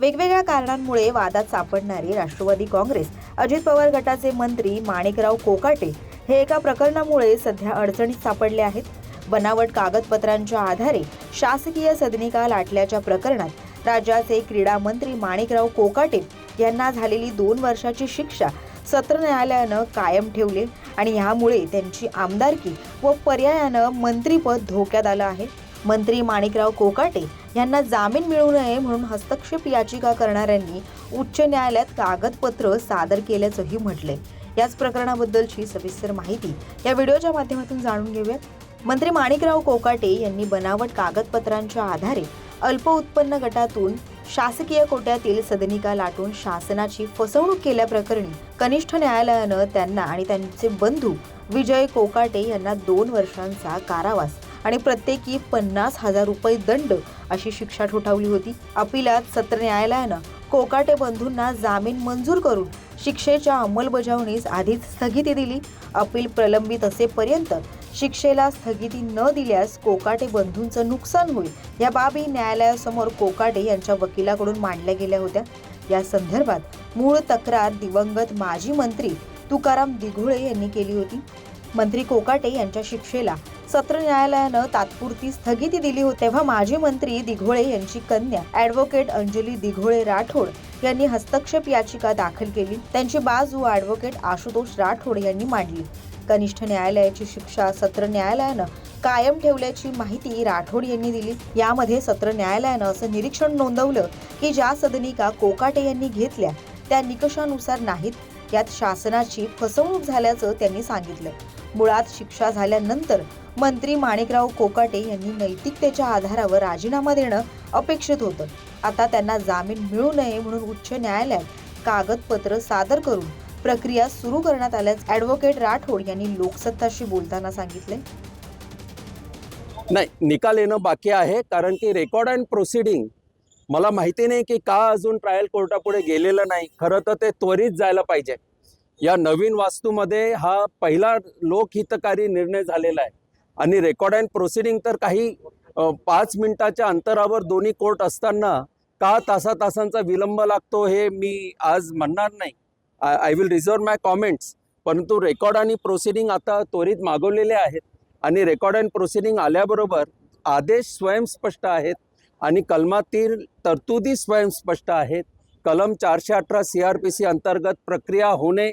वेगवेगळ्या कारणांमुळे वादात सापडणारे राष्ट्रवादी काँग्रेस अजित पवार गटाचे मंत्री माणिकराव कोकाटे हे एका प्रकरणामुळे सध्या अडचणीत सापडले आहेत. बनावट कागदपत्रांच्या आधारे शासकीय सदनिका लाटल्याच्या प्रकरणात राज्याचे क्रीडा मंत्री माणिकराव कोकाटे यांना झालेली दोन वर्षाची शिक्षा सत्र न्यायालयानं कायम ठेवली आणि ह्यामुळे त्यांची आमदारकी व पर्यायानं मंत्रीपद धोक्यात आलं आहे. मंत्री माणिकराव कोकाटे यांना जामीन मिळू नये म्हणून हस्तक्षेप याचिका करणाऱ्यांनी उच्च न्यायालयात कागदपत्र सादर केल्याचंही म्हटलंय. याच प्रकरणाबद्दलची सविस्तर माहिती या व्हिडिओच्या माध्यमातून जाणून घेऊयात. मंत्री माणिकराव कोकाटे यांनी बनावट कागदपत्रांच्या आधारे अल्प उत्पन्न गटातून शासकीय कोट्यातील सदनिका लाटून शासनाची फसवणूक केल्याप्रकरणी कनिष्ठ न्यायालयानं त्यांना आणि त्यांचे बंधू विजय कोकाटे यांना दोन वर्षांचा कारावास आणि प्रत्येकी पन्नास हजार रुपये दंड अशी शिक्षा ठोठावली होती. अपिलात सत्र न्यायालयानं कोकाटे बंधूंना जामीन मंजूर करून शिक्षेच्या अंमलबजावणीस आधीच स्थगिती दिली. अपील प्रलंबित असेपर्यंत शिक्षेला स्थगिती न दिल्यास कोकाटे बंधूंचं नुकसान होईल या बाबी न्यायालयासमोर कोकाटे यांच्या वकिलाकडून मांडल्या गेल्या होत्या. या संदर्भात मूळ तक्रार दिवंगत माजी मंत्री तुकाराम दिघोळे यांनी केली होती. मंत्री कोकाटे यांच्या शिक्षेला सत्र न्यायालयानं तात्पुरती स्थगिती दिली होती तेव्हा माजी मंत्री दिघोळे यांची कन्या ऍडव्होकेट अंजली दिघोळे राठोड यांनी हस्तक्षेप याचिका दाखल केली. त्यांची बाजू ऍडव्होकेट आशुतोष राठोड यांनी मांडली. कनिष्ठ न्यायालयाची शिक्षा सत्र न्यायालयानं कायम ठेवल्याची माहिती राठोड यांनी दिली. यामध्ये सत्र न्यायालयानं असं निरीक्षण नोंदवलं की ज्या सदनिका कोकाटे यांनी घेतल्या त्या निकषानुसार नाहीत. यात शासनाची फसवणूक झाल्याचं त्यांनी सांगितलं. मुळात शिक्षा झाल्यानंतर मंत्री माणिकराव कोकाटे यांनी नैतिकतेच्या आधारावर राजीनामा देणं अपेक्षित होतं. आता त्यांना जामीन मिळू नये म्हणून उच्च न्यायालयात कागदपत्र सादर करून प्रक्रिया सुरू करण्यात आल्यास ॲडव्होकेट राठोड यांनी लोकसत्ताशी बोलताना सांगितले नाही निकाल येणं बाकी आहे कारण की रेकॉर्ड अँड प्रोसिडिंग मला माहिती नाही की का अजून ट्रायल कोर्टापुढे गेलेलं नाही. खरं तर ते त्वरित जायला पाहिजे. या नवीन वास्तूमध्ये हा पहिला लोकहितकारी निर्णय झालेला आहे. आणि रेकॉर्ड अँड प्रोसिडिंग तर काही पाच मिनिटाच्या अंतरावर दोन्ही कोर्ट असताना का तासा तासांचा विलंब लागतो हे मी आज म्हणणार नाही. I I will reserve my comments परंतु रेकॉर्ड आणि प्रोसिडिंग आता त्वरित मागवलेले आहेत. आणि रेकॉर्ड अँड प्रोसिडिंग आल्याबरोबर आदेश स्वयंस्पष्ट आहेत. आणि कलमातील तरतुदी स्वयंस्पष्ट आहेत. कलम चारशे अठरा सी आर पी सी अंतर्गत प्रक्रिया होणे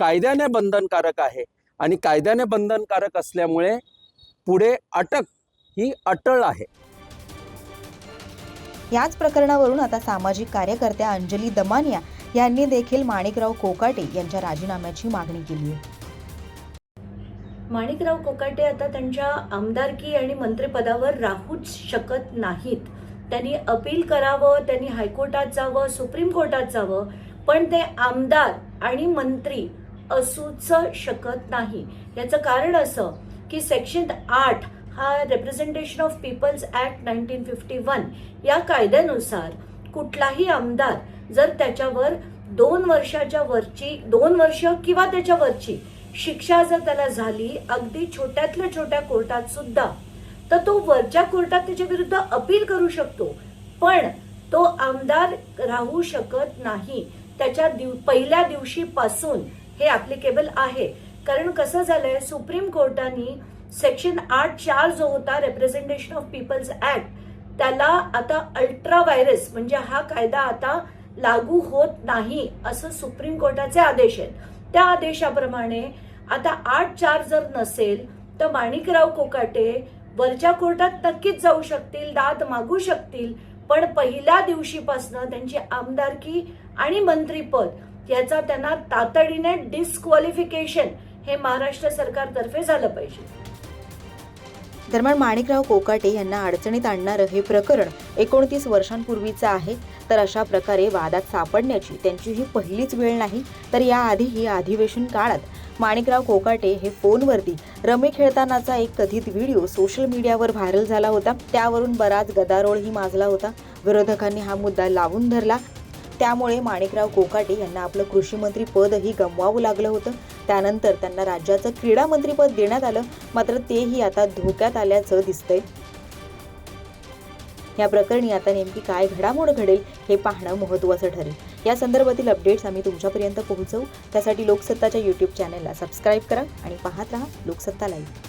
कायद्याने बंधनकारक आहे. आणि कायद्याने बंधनकारक असल्यामुळे पुढे अटक ही अटळ आहे. याच प्रकरणावरून आता सामाजिक कार्यकर्त्या अंजली दमानिया यांनी देखील माणिकराव कोकाटे यांच्या राजीनाम्याची मागणी केली आहे. माणिकराव कोकाटे आता त्यांच्या आमदारकी आणि मंत्रिपदावर राहूच शकत नाहीत. त्यांनी अपील करावं त्यांनी हायकोर्टात जावं सुप्रीम कोर्टात जावं पण ते आमदार आणि मंत्री असूच शकत नाही. याचं कारण असं की सेक्शन आठ हा representation of people's act nineteen fifty one या कायद्यानुसार कुठलाही आमदार जर त्याच्यावर दोन वर्षाच्या वरची दोन वर्ष किंवा त्याच्या वरची शिक्षा जर त्याला झाली अगदी छोट्यातल्या छोट्या कोर्टात सुद्धा तर तो वरच्या कोर्टात त्याच्या विरुद्ध अपील करू शकतो. पण तो आमदार राहू शकत नाही. त्याच्या दिव पहिल्या दिवशीपासून हे ॲप्लिकेबल आहे. कारण कसं झालंय सुप्रीम कोर्टाने सेक्शन आठ चार जो होता रिप्रेझेंटेशन ऑफ पीपल्स ऍक्ट त्याला आता अल्ट्रा व्हायरस म्हणजे हा कायदा आता लागू होत नाही असं सुप्रीम कोर्टाचे आदेश आहेत. त्या आदेशाप्रमाणे आता आठ चार जर नसेल तर माणिकराव कोकाटे वरच्या कोर्टात नक्कीच जाऊ शकतील दाद मागू शकतील पण पहिल्या दिवशीपासनं त्यांची आमदारकी आणि मंत्रीपद याचा त्यांना तातडीने डिस्क्वालिफिकेशन हे महाराष्ट्र सरकारतर्फे झालं पाहिजे. दरम्यान माणिकराव कोकाटे यांना अडचणीत आणणारं हे प्रकरण एकोणतीस वर्षांपूर्वीचं आहे. तर अशा प्रकारे वादात सापडण्याची त्यांची ही पहिलीच वेळ नाही. तर याआधीही अधिवेशन काळात माणिकराव कोकाटे हे फोनवरती रमी खेळतानाचा एक कथित व्हिडिओ सोशल मीडियावर व्हायरल झाला होता. त्यावरून बराच गदारोळही माजला होता. विरोधकांनी हा मुद्दा लावून धरला. त्यामुळे माणिकराव कोकाटे यांना आपलं कृषीमंत्री पदही गमवावं लागलं होतं. त्यानंतर त्यांना राज्याचं क्रीडा मंत्रीपद देण्यात आलं. मात्र तेही आता धोक्यात आल्याचं दिसतंय. या प्रकरणी आता नेमकी काय घडामोड घडेल हे पाहणं महत्त्वाचं ठरेल. या संदर्भातील अपडेट्स आम्ही तुमच्यापर्यंत पोहोचवू. त्यासाठी लोकसत्ताच्या यूट्यूब चॅनलला सबस्क्राईब करा आणि पाहत राहा लोकसत्ता लाईव्ह